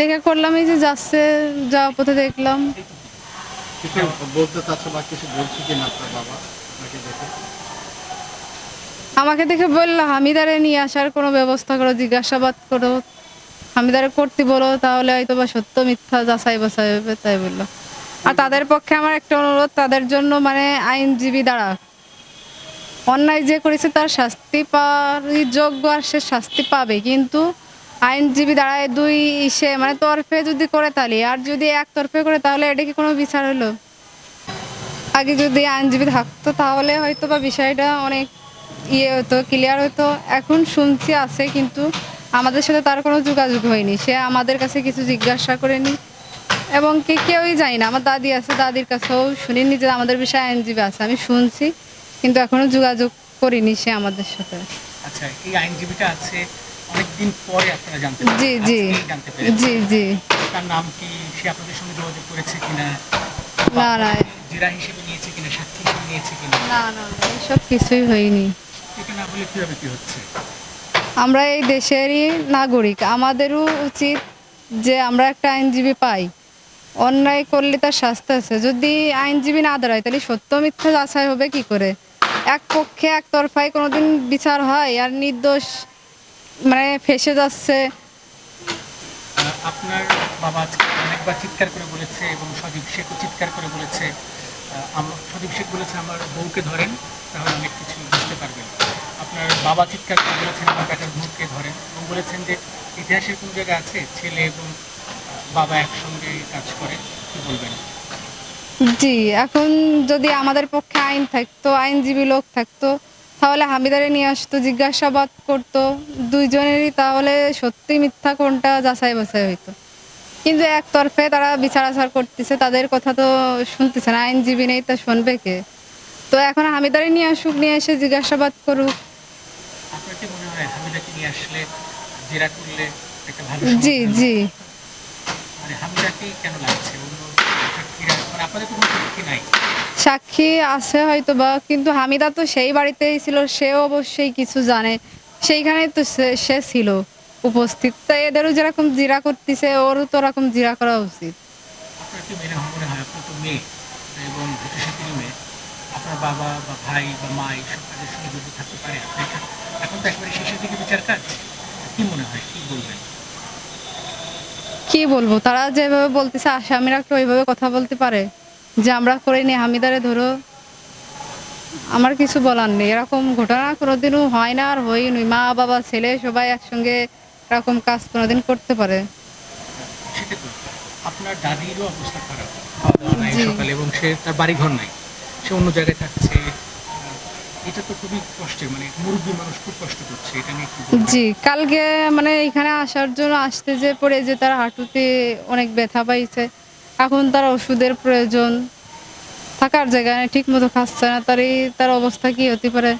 দেখে করলাম এই যে যাচ্ছে যাওয়ার পথে দেখলাম। বলতে চাচ্ছে বা কিছু বলছে কি না আপনার বাবা? আপনাকে দেখে। আমাকে দেখে বলল হামিদারে নিয়ে আসার কোনো ব্যবস্থা করো জিজ্ঞাসাবাদ করো। হামিদারে করতে বলো তাহলে হয়তো বা সত্য মিথ্যা যাচাই বাছাই হবে তাই বলল। আর তাদের পক্ষে আমার একটা অনুরোধ তাদের জন্য মানে আইনজীবী দ্বারা। অন্যায় যে করেছে তার শাস্তি পাওয়ার যোগ্য আর সে শাস্তি পাবে কিন্তু আইনজীবী দাঁড়ায় দুই ইসে মানে তরফে যদি করে তাহলে আর যদি এক তরফে করে, তাহলে এটা কি কোনো বিচার হলো? আগে যদি আইনজীবী থাকতো, তাহলে হয়তো বা বিষয়টা অনেক ইয়ে হতো ক্লিয়ার হতো। এখন শুনছি আছে, কিন্তু আমাদের সাথে তার কোনো যোগাযোগ হয়নি। সে আমাদের কাছে কিছু জিজ্ঞাসা করেনি। এবং কে কেউই জানি না, আমার দাদি আছে, দাদির কাছেও শুনিনি যে আমাদের বিষয়ে আইনজীবী আছে। আমি শুনছি, কিন্তু এখনও যোগাযোগ করিনি সে আমাদের সাথে। আচ্ছা আইনজীবীটা আছে অনেকদিন পরে আপনারা জানতে জি জি জি জি। তার নাম কি সে আপনাদের সঙ্গে যোগাযোগ করেছে কিনা? না না। জেরা হিসেবে নিয়েছে কিনা সাক্ষী হিসেবে নিয়েছে কিনা? না না এসব কিছুই হয়নি। এটা না বলে কীভাবে কি হচ্ছে? আমরা এই দেশেরই নাগরিক। আমাদেরও উচিত যে আমরা একটা আইনজীবী পাই। অন্যায় করলে তার শাস্তি আছে। যদি আইনজীবী না দাঁড়ায় তাহলে সত্য মিথ্যা যাচাই হবে কি করে? এক পক্ষে এক তরফায় কোনোদিন বিচার হয় আর নির্দোষ মানে ফেসে যাচ্ছে। আপনার বাবা আজকে অনেকবার চিৎকার করে বলেছে এবং সজীব শেখও চিৎকার করে বলেছে। সজীব শেখ বলেছে আমার বউকে ধরেন তাহলে অনেক কিছু বুঝতে পারবেন। আপনার বাবা চিৎকার করে বলেছেন আমার বেটার বউকে ধরেন। এবং বলেছেন যে ইতিহাসের কোন জায়গায় আছে? ছেলে এবং বাবা একসঙ্গে কাজ করে কি বলবেন? জি এখন যদি আমাদের পক্ষে আইন থাকতো আইনজীবী লোক থাকতো তাহলে হামিদারে নিয়ে আসতো জিজ্ঞাসাবাদ করতো দুইজনেরই তাহলে সত্যি মিথ্যা কোনটা যাচাই বাছাই হইতো? কিন্তু একতরফে তারা বিচার আচার করতেছে তাদের কথা তো শুনতেছে না আইনজীবী নেই তা শুনবে কে? তো এখন হামিদারে নিয়ে আসুক নিয়ে এসে জিজ্ঞাসাবাদ করুক। জি জি। মানে কেন লাগছে? সাক্ষী আছে হয়তো বা কিন্তু হামিদা তো সেই বাড়িতেই ছিল সেও অবশ্যই কিছু জানে। সেইখানে তো সে- সে ছিল উপস্থিত। তাই এদেরও যেরকম জিরা করতেছে ওরও তো ওরকম জিরা করা উচিত। আপনার কি আপনার তো মেয়ে এবং ভেটু সাথীর মেয়ে। আপনার বাবা বা ভাই বা মা এইসব কাজের সঙ্গে জড়িত থাকতে পারে। এখন তো একেবারে শেষের দিকে বিচার কাজ? কি মনে হয়? কি বলবেন? কি বলব? তারা যেভাবে বলতেছে আসামিরা একটু ওইভাবে কথা বলতে পারে? যে আমরা করে করিনি হামিদারে ধরো আমার কিছু বলার নেই। এরকম ঘটনা কোনোদিনও হয় না আর হই হয়নি মা বাবা ছেলে সবাই একসঙ্গে এরকম কাজ কোনোদিন করতে পারে। আপনার দাদিরও অবস্থা খারাপ। খাওয়া দাওয়া নাই জি। সকালে এবং সে তার বাড়ি ঘর নাই। সে অন্য জায়গায় থাকছে। এটা তো খুবই কষ্টের মানে মুরব্বী মানুষ খুব কষ্ট করছে। এটা নিয়ে জি কালকে মানে এখানে আসার জন্য আসতে যে পড়ে যে তার হাঁটুতে অনেক ব্যথা পাইছে। এখন তার ওষুধের প্রয়োজন। থাকার জায়গায় ঠিক মতো খাচ্ছে না তার অবস্থা কি হতে পারে?